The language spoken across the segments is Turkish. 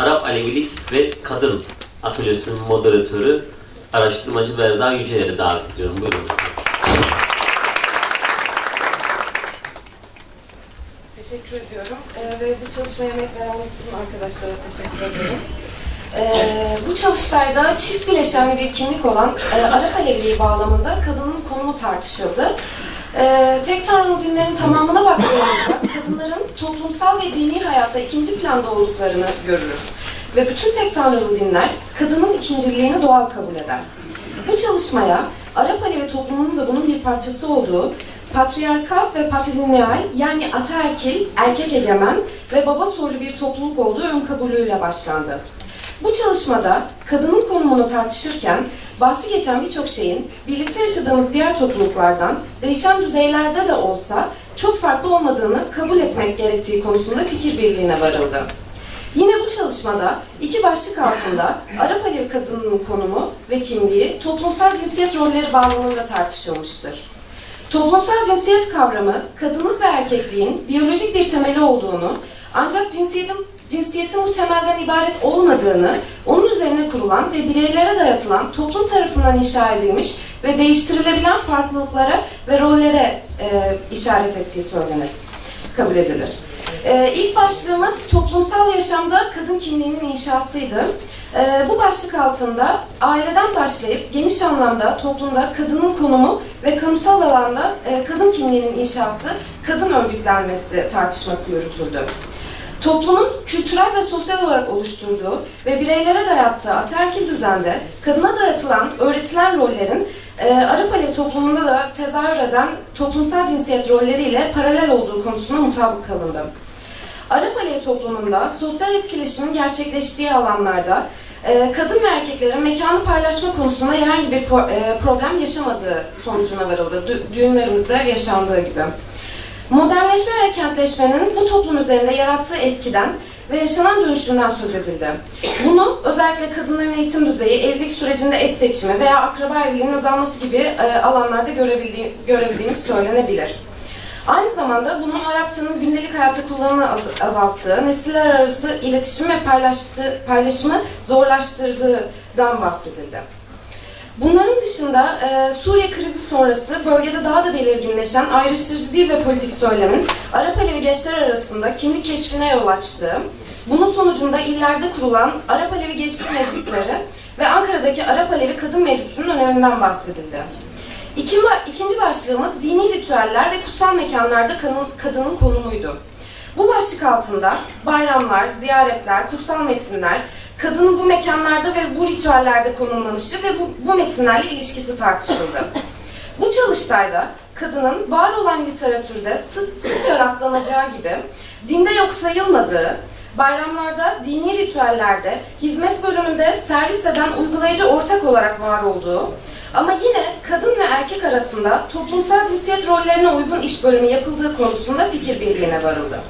Arap Alevilik ve Kadın Atölyesi'nin moderatörü, araştırmacı Berda Yüceler'i davet ediyorum. Buyurun. Teşekkür ediyorum. Ee, ve bu çalışmaya emek veren arkadaşlara teşekkür ederim. Ee, bu çalıştayda çift bileşenli bir kimlik olan e, Arap Aleviliği bağlamında kadının konumu tartışıldı. Ee, tek tanrılı dinlerin tamamına baktığımızda kadınların toplumsal ve dini hayatta ikinci planda olduklarını görürüz. Ve bütün tek tanrılı dinler kadının ikinciliğini doğal kabul eder. Bu çalışmaya Arap Alevi toplumunun da bunun bir parçası olduğu patriarkal ve patrilineal yani ataerkil, erkek egemen ve baba soylu bir topluluk olduğu ön kabulüyle başlandı. Bu çalışmada kadının konumunu tartışırken bahsi geçen birçok şeyin birlikte yaşadığımız diğer topluluklardan değişen düzeylerde de olsa çok farklı olmadığını kabul etmek gerektiği konusunda fikir birliğine varıldı. Yine bu çalışmada iki başlık altında Arap Alevi kadınının konumu ve kimliği toplumsal cinsiyet rolleri bağlamında tartışılmıştır. Toplumsal cinsiyet kavramı kadınlık ve erkekliğin biyolojik bir temeli olduğunu ancak cinsiyetin cinsiyetin bu temelden ibaret olmadığını, onun üzerine kurulan ve bireylere dayatılan toplum tarafından inşa edilmiş ve değiştirilebilen farklılıklara ve rollere e, işaret ettiği söylenir, kabul edilir. E, ilk başlığımız toplumsal yaşamda kadın kimliğinin inşasıydı. E, bu başlık altında aileden başlayıp geniş anlamda toplumda kadının konumu ve kamusal alanda e, kadın kimliğinin inşası, kadın örgütlenmesi tartışması yürütüldü. Toplumun kültürel ve sosyal olarak oluşturduğu ve bireylere dayattığı ataerkil düzende kadına dayatılan, öğretilen rollerin e, Arap Alevi toplumunda da tezahür eden toplumsal cinsiyet rolleriyle paralel olduğu konusunda mutabık kalındı. Arap Alevi toplumunda sosyal etkileşimin gerçekleştiği alanlarda e, kadın ve erkeklerin mekanı paylaşma konusunda herhangi bir pro- e, problem yaşamadığı sonucuna varıldı. Dü- düğünlerimizde yaşandığı gibi. Modernleşme ve kentleşmenin bu toplum üzerinde yarattığı etkiden ve yaşanan dönüşümden söz edildi. Bunu özellikle kadınların eğitim düzeyi, evlilik sürecinde eş seçimi veya akraba evliliğinin azalması gibi e, alanlarda görebildiğim, görebildiğimiz söylenebilir. Aynı zamanda bunun Arapçanın gündelik hayatta kullanımını az- azalttığı, nesiller arası iletişim ve paylaştığı, paylaşımı zorlaştırdığından bahsedildi. Bunların dışında e, Suriye krizi sonrası bölgede daha da belirginleşen ayrıştırıcı dil ve politik söylemin Arap Alevi gençler arasında kimlik keşfine yol açtığı, bunun sonucunda illerde kurulan Arap Alevi Gençlik Meclisleri ve Ankara'daki Arap Alevi Kadın Meclisi'nin öneminden bahsedildi. İkinci, başlığımız dini ritüeller ve kutsal mekanlarda kadın, kadının konumuydu. Bu başlık altında bayramlar, ziyaretler, kutsal metinler, kadının bu mekanlarda ve bu ritüellerde konumlanışı ve bu, bu metinlerle ilişkisi tartışıldı. Bu çalıştayda kadının var olan literatürde sık, sıkça rastlanacağı gibi dinde yok sayılmadığı, bayramlarda, dini ritüellerde, hizmet bölümünde servis eden uygulayıcı ortak olarak var olduğu, ama yine kadın ve erkek arasında toplumsal cinsiyet rollerine uygun iş bölümü yapıldığı konusunda fikir birliğine varıldı.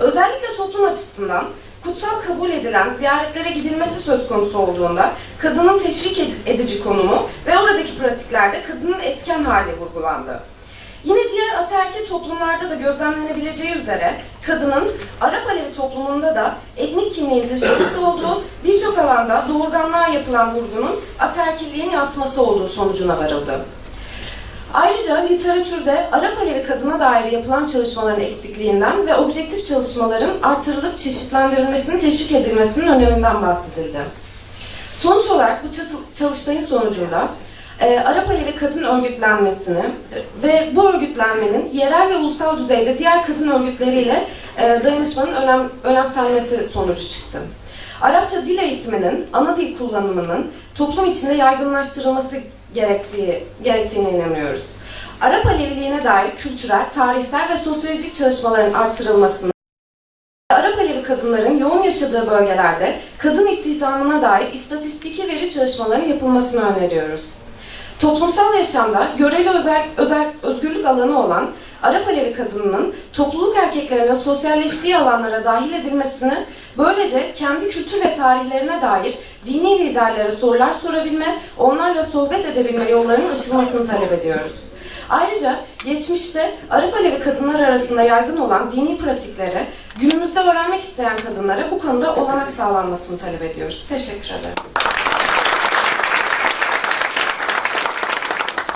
Özellikle toplum açısından kutsal kabul edilen ziyaretlere gidilmesi söz konusu olduğunda kadının teşvik edici konumu ve oradaki pratiklerde kadının etken hali vurgulandı. Yine diğer ataerkil toplumlarda da gözlemlenebileceği üzere kadının Arap Alevi toplumunda da etnik kimliğin taşıyıcısı olduğu birçok alanda doğurganlığa yapılan vurgunun ataerkilliğin yansıması olduğu sonucuna varıldı. Ayrıca literatürde Arap Alevi kadına dair yapılan çalışmaların eksikliğinden ve objektif çalışmaların artırılıp çeşitlendirilmesinin teşvik edilmesinin öneminden bahsedildi. Sonuç olarak bu çalıştayın sonucunda e, Arap Alevi kadın örgütlenmesini ve bu örgütlenmenin yerel ve ulusal düzeyde diğer kadın örgütleriyle e, dayanışmanın önem, önemsenmesi sonucu çıktı. Arapça dil eğitiminin, ana dil kullanımının toplum içinde yaygınlaştırılması gerektiği, gerektiğine inanıyoruz. Arap Aleviliğine dair kültürel, tarihsel ve sosyolojik çalışmaların artırılmasını Arap Alevi kadınların yoğun yaşadığı bölgelerde kadın istihdamına dair istatistiki veri çalışmalarının yapılmasını öneriyoruz. Toplumsal yaşamda göreli özel, özel özgürlük alanı olan Arap Alevi kadınının topluluk erkeklerinin sosyalleştiği alanlara dahil edilmesini, böylece kendi kültür ve tarihlerine dair dini liderlere sorular sorabilme, onlarla sohbet edebilme yollarının açılmasını talep ediyoruz. Ayrıca geçmişte Arap Alevi kadınlar arasında yaygın olan dini pratiklere Günümüzde öğrenmek isteyen kadınlara bu konuda olanak sağlanmasını talep ediyoruz. Teşekkür ederim.